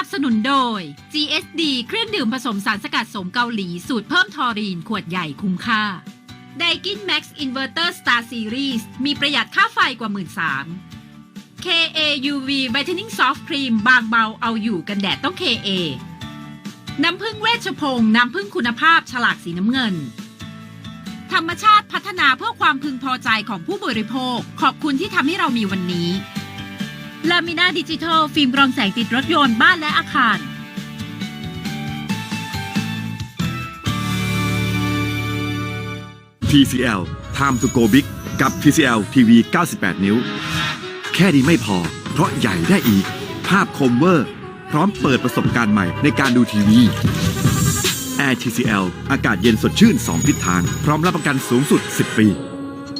นับสนุนโดย GSD เครื่องดื่มผสมสารสกัดสมเกาหลี สูตรเพิ่มทอรีน ขวดใหญ่คุ้มค่า Daikin Max Inverter Star Series มีประหยัดค่าไฟกว่า 1 3 0 0 KA UV Whitening Soft Cream บางเบาเอาอยู่กันแดดต้อง KA น้ำผึ้งเวชพงศ์น้ำผึ้งคุณภาพฉลากสีน้ำเงิน ธรรมชาติพัฒนาเพื่อความพึงพอใจของผู้บริโภค ขอบคุณที่ทำให้เรามีวันนี้ ลามินาดิจิทัล ฟิล์มรองแสงติดรถยนต์บ้านและอาคาร TCL Time to go big กับ TCL TV 98 นิ้ว แค่นี้ไม่พอ เพราะใหญ่ได้อีก ภาพคมเวอร์ พร้อมเปิดประสบการณ์ใหม่ในการดูทีวี Air TCL อากาศเย็นสดชื่น 2 ทิศทาง พร้อมรับประกันสูงสุด 10 ปี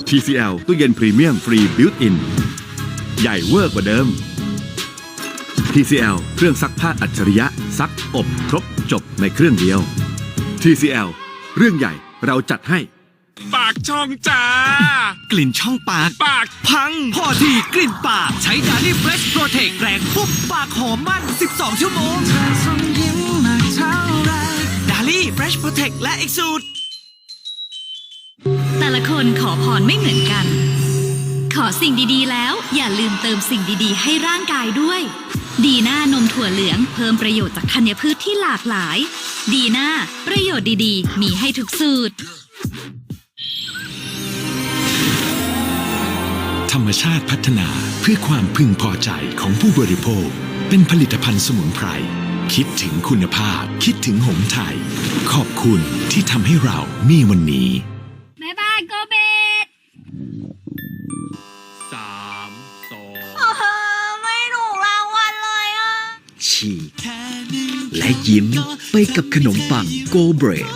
TCL ตู้เย็นพรีเมียมฟรีบิวต์อิน ใหญ่เวอร์กว่าเดิม TCL เครื่องซักผ้าอัจฉริยะซักอบครบจบในเครื่องเดียว TCL เรื่องใหญ่เราจัดให้ ปากช่องจ้ากลิ่นช่องปาก ปากพัง พอทีกลิ่นปาก ใช้ดาลี่เฟรชโปรเทคแรงปุ๊บปากหอมมั่น 12 ชั่วโมงดาลี่เฟรชโปรเทคและอีกสูตรแต่ละคนขอพรไม่เหมือนกัน ขอสิ่งดีๆแล้ว อย่าลืมเติมสิ่งดีๆ ให้ร่างกายด้วย ดีน่านมถั่วเหลืองเพิ่มประโยชน์จากธัญพืชที่หลากหลาย ดีน่าประโยชน์ดีๆ มีให้ทุกสูตร ธรรมชาติพัฒนาเพื่อความพึงพอใจของผู้บริโภค เป็นผลิตภัณฑ์สมุนไพร คิดถึงคุณภาพ คิดถึงหงไทย ขอบคุณที่ทำให้เรามีวันนี้ ฉีกและยิ้มไปกับขนมปังโกเบรด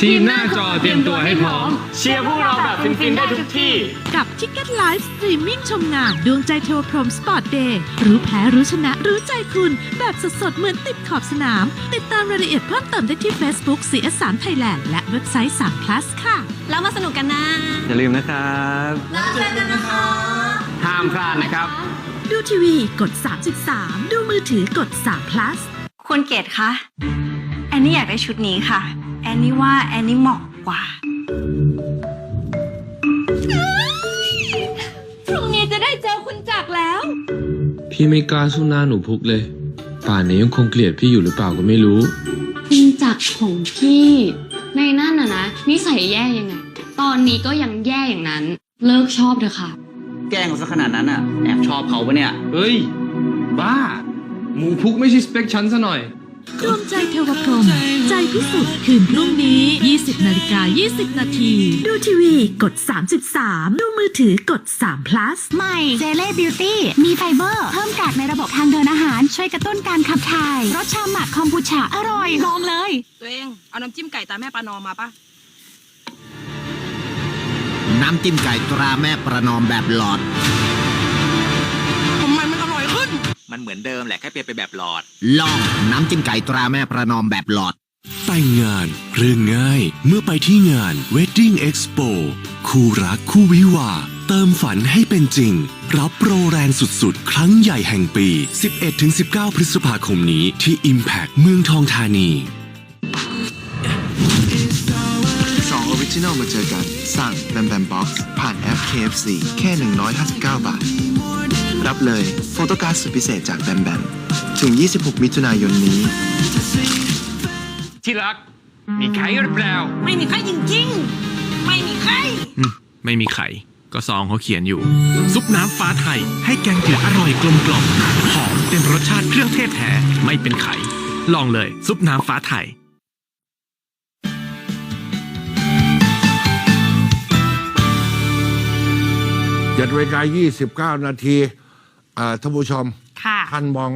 ทีมหน้าจอเตรียมตัวให้พร้อม เชียร์พวกเราแบบฟินๆได้ทุกที่ กับ Ticket Live Streaming ชมงานดวงใจเทวพรหมสปอร์ตเดย์รู้แพ้รู้ชนะรู้ใจคุณ แบบสดๆ เหมือนติดขอบสนาม ติดตามรายละเอียดเพิ่มเติมได้ที่ Facebook CS3 Thailand และเว็บไซต์3 plus ค่ะ แล้วมาสนุกกันนะ อย่าลืมนะครับแล้วเจอกันนะคะห้ามพลาดนะครับ ดูทีวีกด 33 ดูมือถือกด3 plus คุณเกดคะ แอนนี่อยากได้ชุดนี้ค่ะ แอนนี่ว่าแอนนี่เหมาะกว่า พรุ่งนี้จะได้เจอคุณจักรแล้ว พี่ไม่กล้าสู้หน้าหนูพุกเลย ป่านนี้ยังคงเกลียดพี่อยู่หรือเปล่าก็ไม่รู้ คุณจักรของพี่ในนั่นน่ะนะนิสัยแย่ยังไง ตอนนี้ก็ยังแย่อย่างนั้น เลิกชอบเถอะค่ะ แกล้งเขาซะขนาดนั้นอะ แอบชอบเขาปะเนี่ย เฮ้ย บ้า หมูพุกไม่ใช่สเปคฉันซะหน่อย ดวงใจเทวพรหมใจพิสุทธิ์คืนพรุ่งนี้ 20 นาฬิกา 20 นาที ดูทีวีกด 33 ดูมือถือกด3 plus ใหม่เจเล่บิวตี้มีไฟเบอร์ เพิ่มกากในระบบทางเดินอาหาร ช่วยกระตุ้นการขับถ่าย รสชาหมักคอมบูชาอร่อย ลองเลย ตัวเอง เอาน้ำจิ้มไก่ตาแม่ปานอมมาปะ น้ำจิ้มไก่ตราแม่ประนอมแบบหลอด ทำไมมันอร่อยขึ้น มันเหมือนเดิมแหละแค่เปลี่ยนไปแบบหลอด ลองน้ำจิ้มไก่ตราแม่ประนอมแบบหลอด แต่งงานเรื่องง่ายเมื่อไปที่งาน Wedding Expo คู่รักคู่วิวาห์เติมฝันให้เป็นจริง รับโปรแรงสุดๆ ครั้งใหญ่แห่งปี 11-19 พฤษภาคมนี้ที่ Impact เมืองทองธานี จินอลมาเจอกัน สั่งแบมแบมบ็อกซ์ผ่านแอป KFC แค่ 159 บาท รับเลยโฟโต้การ์ดสุดพิเศษจากแบมแบม ถึง 26 มิถุนายนนี้ ที่รัก มีใครหรือเปล่า ไม่มีใครจริงๆ ไม่มีใครไม่มีไข่ ก็ซองเขาเขียนอยู่ ซุปน้ำฟ้าไทย ให้แกงเขียวอร่อยกลมกล่อมหอมเต็มรสชาติเครื่องเทศแท้ ไม่เป็นไข่ ลองเลย ซุปน้ำฟ้าไทย เจ็ดนาฬิกา29 นาทีเอ่อท่านผู้ชม ค่ะ ท่านมอง